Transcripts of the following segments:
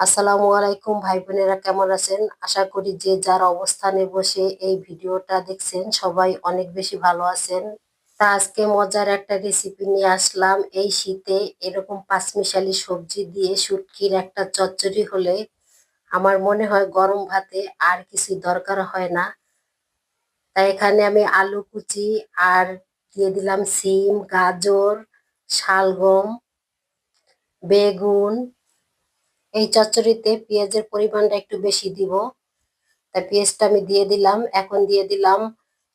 আসসালামু আলাইকুম, ভাই বোনেরা কেমন আছেন? আশা করি যে যার অবস্থানে বসে এই ভিডিওটা দেখছেন সবাই অনেক বেশি ভালো আছেন। তা আজকে মজার একটা রেসিপি নিয়ে আসলাম। এই শীতে এরকম পাঁচমিশালি সবজি দিয়ে শুটকির একটা চচ্চড়ি হলে আমার মনে হয় গরম ভাতে আর কিছু দরকার হয় না। তাই এখানে আমি আলু কুচি আর দিয়ে দিলাম সিম, গাজর, শালগম, বেগুন এই চচ্চড়িতে পেঁয়াজের পরিমাণটা একটু বেশি দিব। তাই পেঁয়াজটা আমি দিয়ে দিলাম। এখন দিয়ে দিলাম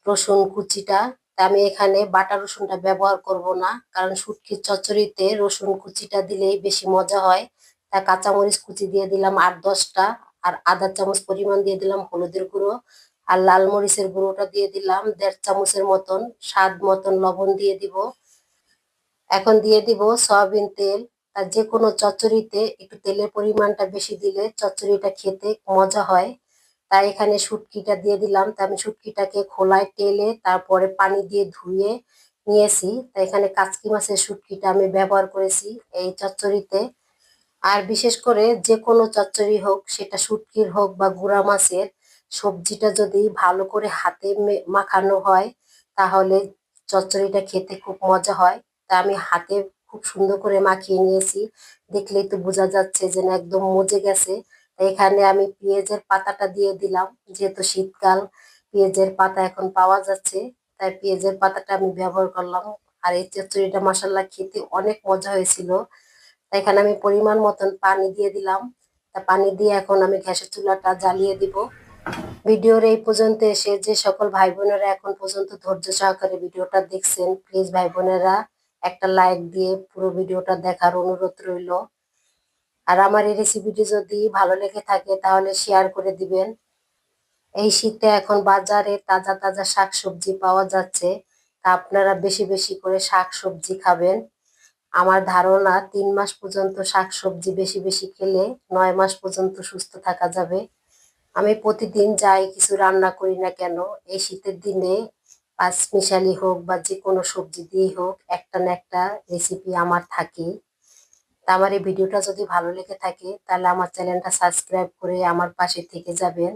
রসুন কুচিটা। তা আমি এখানে বাটা রসুনটা ব্যবহার করব না, কারণ শুটকির চচ্চড়িতে রসুন কুচিটা দিলেই বেশি মজা হয়। তা কাঁচামরিচ কুচি দিয়ে দিলাম আট দশটা, আর আধা চামচ পরিমাণ দিয়ে দিলাম হলুদের গুঁড়ো, আর লাল মরিচের গুঁড়োটা দিয়ে দিলাম দেড় চামচের মতন, স্বাদ মতন লবণ দিয়ে দিব। এখন দিয়ে দিব সয়াবিন তেল আর যে কোনো চচ্চড়িতে একটু তেলের পরিমাণটা বেশি দিলে চচ্চড়িটা খেতে মজা হয়। তাই এখানে শুটকিটা দিয়ে দিলাম। তা আমি শুটকিটাকে খোলায় তেলে তারপরে পানি দিয়ে ধুয়ে নিয়েছি। তাই এখানে কাচকি মাছের শুটকিটা আমি ব্যবহার করেছি এই চচ্চড়িতে। আর বিশেষ করে যে কোনো চচ্চড়ি হোক, সেটা শুটকির হোক বা গুড়া মাছের, সবজিটা যদি ভালো করে হাতে মাখানো হয়, তাহলে চচ্চড়িটা খেতে খুব মজা হয়। তা আমি হাতে খুব সুন্দর করে মাখিয়ে নিয়েছি। দেখলেই তো বোঝা যাচ্ছে যে না একদম মজে গেছে। এখানে আমি পেঁয়াজের পাতাটা দিয়ে দিলাম, যেহেতু শীতকাল, পেঁয়াজের পাতা এখন পাওয়া যাচ্ছে। তাই পেঁয়াজের পাতাটা আমি ব্যবহার করলাম। আর এই চচ্চড়িটা মশাল্লা খেতে অনেক মজা হয়েছিল। তাই এখানে আমি পরিমাণ মতন পানি দিয়ে দিলাম। তা পানি দিয়ে এখন আমি গ্যাসের চুলাটা জ্বালিয়ে দিব। ভিডিওর এই পর্যন্ত এসে যে সকল ভাই বোনেরা এখন পর্যন্ত ধৈর্য সহকারে ভিডিওটা দেখছেন প্লিজ ভাই বোনেরা একটা লাইক দিয়ে পুরো ভিডিওটা দেখার অনুরোধ রইল। আর আমার এই রেসিপিটি যদি ভালো লেগে থাকে তাহলে শেয়ার করে দিবেন। এই শীতে এখন বাজারে তাজা তাজা শাক সবজি পাওয়া যাচ্ছে। তা আপনারা বেশি বেশি করে শাক সবজি খাবেন। আমার ধারণা তিন মাস পর্যন্ত শাক সবজি বেশি বেশি খেলে নয় মাস পর্যন্ত সুস্থ থাকা যাবে। আমি প্রতিদিন যাই, কিছু রান্না করি না কেন, এই শীতের দিনে পাঁচ মিশালি হোক বা যে কোনো সবজি দিয়েই হোক, একটা না একটা রেসিপি আমার থাকে তা আমার এই ভিডিওটা যদি ভালো লেগে থাকে, তাহলে আমার চ্যানেলটা সাবস্ক্রাইব করে আমার পাশে থেকে যাবেন।